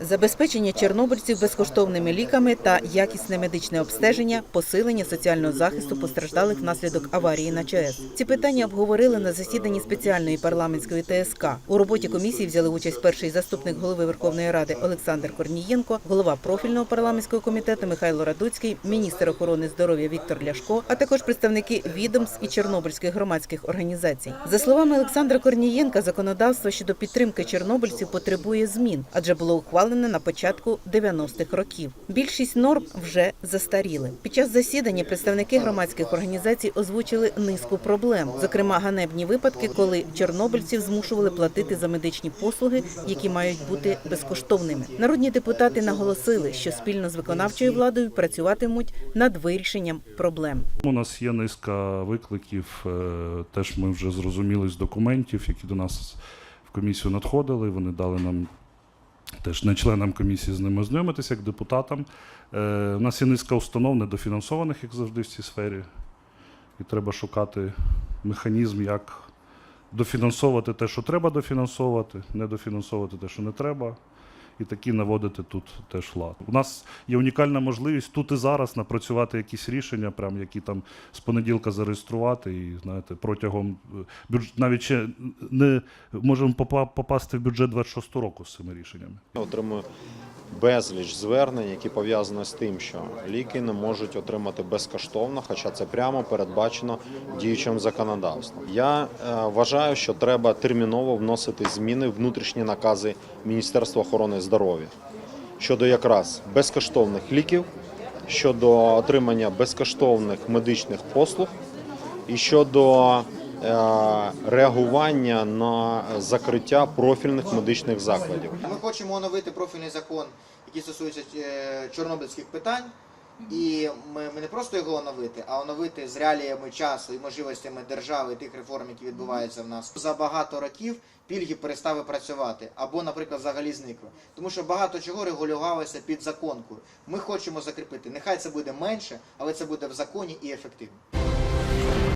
Забезпечення чорнобильців безкоштовними ліками та якісне медичне обстеження, посилення соціального захисту постраждалих внаслідок аварії на ЧАЕС. Ці питання обговорили на засіданні спеціальної парламентської ТСК. У роботі комісії взяли участь перший заступник голови Верховної Ради Олександр Корнієнко, голова профільного парламентського комітету Михайло Радуцький, міністр охорони здоров'я Віктор Ляшко, а також представники відомств і чорнобильських громадських організацій. За словами Олександра Корнієнка, законодавство щодо підтримки чорнобильців потребує змін, адже було ухвалене на початку 90-х років. Більшість норм вже застаріли. Під час засідання представники громадських організацій озвучили низку проблем, зокрема ганебні випадки, коли чорнобильців змушували платити за медичні послуги, які мають бути безкоштовними. Народні депутати наголосили, що спільно з виконавчою владою працюватимуть над вирішенням проблем. У нас є низка викликів. е, Теж ми вже зрозуміли з документів, які до нас в комісію надходили. Вони дали нам теж не членам комісії з ними ознайомитися, як депутатам. Е, У нас є низка установ недофінансованих, як завжди, в цій сфері. І треба шукати механізм, як дофінансовувати те, що треба дофінансовувати, не дофінансовувати те, що не треба. І такі наводити тут теж лад. У нас є унікальна можливість тут і зараз напрацювати якісь рішення, прям які там з понеділка зареєструвати, і знаєте, протягом е, навіть ще не можемо попа- попасти в бюджет 26 року з цими рішеннями. Отримую безліч звернень, які пов'язані з тим, що ліки не можуть отримати безкоштовно, хоча це прямо передбачено діючим законодавством. Я е, вважаю, що треба терміново вносити зміни в внутрішні накази Міністерства охорони здоров'я щодо якраз безкоштовних ліків, щодо отримання безкоштовних медичних послуг і щодо реагування на закриття профільних медичних закладів. Ми хочемо оновити профільний закон, який стосується е, чорнобильських питань. І ми, ми не просто його оновити, а оновити з реаліями часу і можливостями держави тих реформ, які відбуваються в нас. За багато років пільги перестали працювати або, наприклад, взагалі зникли. Тому що багато чого регулювалося під законкою. Ми хочемо закріпити. Нехай це буде менше, але це буде в законі і ефективно.